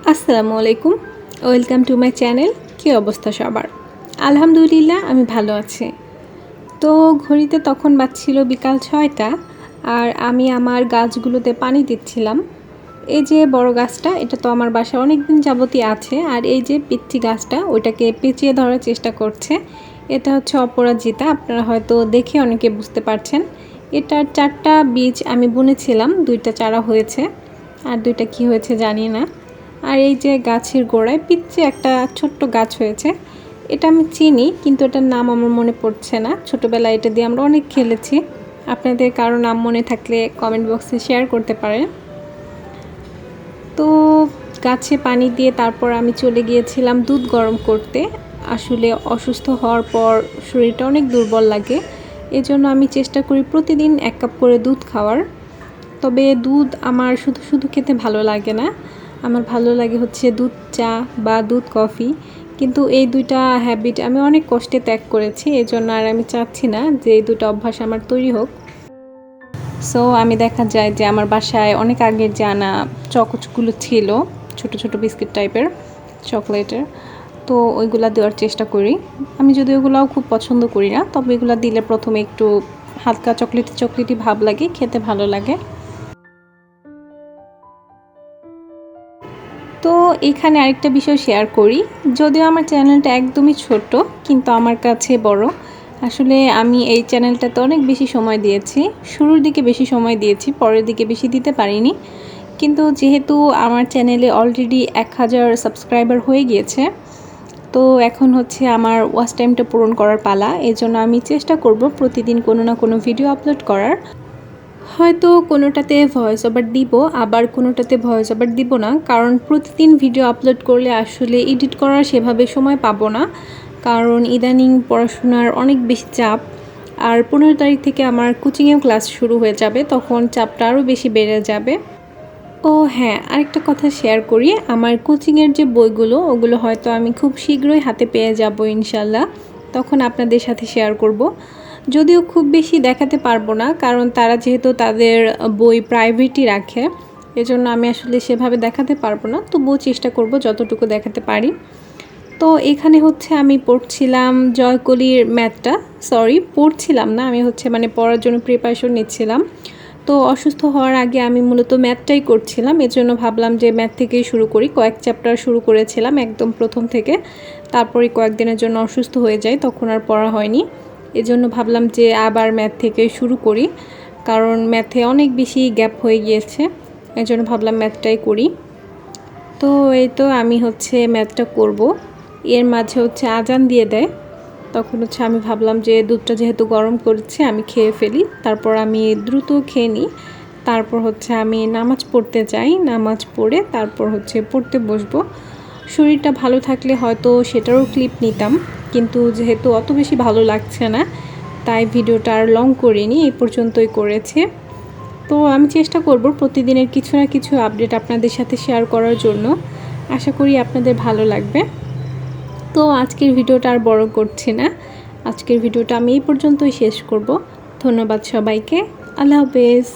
আসসালামু আলাইকুম। Welcome to my channel. কী অবস্থা সবার? আলহামদুলিল্লাহ, আমি ভালো আছি। তো ঘড়িতে তখন বাজছিল বিকাল ছয়টা, আর আমি আমার গাছগুলোতে পানি দিচ্ছিলাম। এই যে বড় গাছটা, এটা তো আমার বাসায় অনেক দিন যাবতই আছে, আর এই যে পিচ্ছি গাছটা, ওইটাকে পেঁচিয়ে ধরার চেষ্টা করছে। এটা হচ্ছে অপরাজিতা, আপনারা হয়তো দেখে অনেকে বুঝতে পারছেন। এটার চারটা বীজ আমি বুনেছিলাম, দুইটা চারা হয়েছে। আর দুইটা কি হয়েছে জানি না। আর এই যে গাছের গোড়ায় পিচ্ছে একটা ছোট্ট গাছ হয়েছে। এটা আমি চিনি, কিন্তু এটার নাম আমার মনে পড়ছে না। ছোটোবেলায় এটা দিয়ে আমরা অনেক খেলেছি। আপনাদের কারও নাম মনে থাকলে কমেন্ট বক্সে শেয়ার করতে পারেন। তো গাছে পানি দিয়ে তারপর আমি চলে গিয়েছিলাম দুধ গরম করতে। আসলে অসুস্থ হওয়ার পর শরীরটা অনেক দুর্বল লাগে। এজন্য আমি চেষ্টা করি প্রতিদিন এক কাপ করে দুধ খাওয়ার। তবে দুধ আমার শুধু শুধু খেতে ভালো লাগে না। আমার ভালো লাগে হচ্ছে দুধ চা বা দুধ কফি। কিন্তু এই দুইটা হ্যাবিট আমি অনেক কষ্টে ত্যাগ করেছি এই জন্য আর আমি চাচ্ছি না যে এই দুটো অভ্যাস আমার তৈরি হোক। সো আমি দেখা যায় যে আমার বাসায় অনেক আগের যে আনা চকচগুলো ছিল, ছোট ছোট বিস্কিট টাইপের চকলেটের, তো ওইগুলা দেওয়ার চেষ্টা করি। আমি যদি ওগুলাও খুব পছন্দ করি না, তবে এগুলো দিলে প্রথমে একটু হালকা চকলেটি চকলেটি ভাব লাগে, খেতে ভালো লাগে। এখানে আরেকটা বিষয় শেয়ার করি। যদিও আমার চ্যানেলটা একদমই ছোট, কিন্তু আমার কাছে বড়। আসলে আমি এই চ্যানেলটাতে অনেক বেশি সময় দিয়েছি। শুরুর দিকে বেশি সময় দিয়েছি, পরের দিকে বেশি দিতে পারিনি। কিন্তু যেহেতু আমার চ্যানেলে অলরেডি এক হাজার সাবস্ক্রাইবার হয়ে গিয়েছে, তো এখন হচ্ছে আমার ওয়াচ টাইমটা পূরণ করার পালা। এই জন্য আমি চেষ্টা করব প্রতিদিন কোনো না কোনো ভিডিও আপলোড করার। হয়তো কোনোটাতে ভয়েস ওভার দিব, আবার কোনোটাতে ভয়েস ওভার দিব না। কারণ প্রতিদিন ভিডিও আপলোড করলে আসলে এডিট করার সেভাবে সময় পাবো না। কারণ ইদানিং পড়াশোনার অনেক বেশি চাপ। আর পনেরো তারিখ থেকে আমার কোচিংয়েও ক্লাস শুরু হয়ে যাবে, তখন চাপটা আরও বেশি বেড়ে যাবে। ও হ্যাঁ আরেকটা কথা শেয়ার করি। আমার কোচিংয়ের যে বইগুলো, ওগুলো হয়তো আমি খুব শীঘ্রই হাতে পেয়ে যাব ইনশাল্লাহ। তখন আপনাদের সাথে শেয়ার করব। যদিও খুব বেশি দেখাতে পারব না, কারণ তারা যেহেতু তাদের বই প্রাইভেটই রাখে, এজন্য আমি আসলে সেভাবে দেখাতে পারব না। তবুও চেষ্টা করব যতটুকু দেখাতে পারি। তো এখানে হচ্ছে আমি পড়ছিলাম জয়কলির ম্যাথটা সরি পড়ছিলাম না, আমি হচ্ছে মানে পড়ার জন্য প্রিপারেশন নিচ্ছিলাম। তো অসুস্থ হওয়ার আগে আমি মূলত ম্যাথটাই করছিলাম, এজন্য ভাবলাম যে ম্যাথ থেকেই শুরু করি। কয়েক চ্যাপ্টার শুরু করেছিলাম একদম প্রথম থেকে, তারপরে কয়েকদিনের জন্য অসুস্থ হয়ে যায় তখন আর পড়া হয়নি। এজন্য ভাবলাম যে আবার ম্যাথ থেকে শুরু করি, কারণ ম্যাথে অনেক বেশি গ্যাপ হয়ে গিয়েছে, এজন্য ভাবলাম ম্যাথটাই করি। তো এই তো আমি হচ্ছে ম্যাথটা করব। এর মাঝে হচ্ছে আজান দিয়ে দেয়, তখন হচ্ছে আমি ভাবলাম যে দুধটা যেহেতু গরম করছে আমি খেয়ে ফেলি, তারপর আমি দ্রুত খেয়ে নিই। তারপর হচ্ছে আমি নামাজ পড়তে যাই, নামাজ পড়ে তারপর হচ্ছে পড়তে বসবো। শরীরটা ভালো থাকলে হয়তো সেটারও ক্লিপ নিতাম। কিন্তু যেহেতু অত বেশি ভালো লাগছে না, তাই ভিডিওটা আর লং করিনি, এই পর্যন্তই করেছে। তো আমি চেষ্টা করব প্রতিদিনের কিছু না কিছু আপডেট আপনাদের সাথে শেয়ার করার জন্য। আশা করি আপনাদের ভালো লাগবে। তো আজকের ভিডিওটা আর বড় করছি না। আজকের ভিডিওটা আমি এই পর্যন্তই শেষ করব। ধন্যবাদ সবাইকে। আল্লাহ হাফেজ।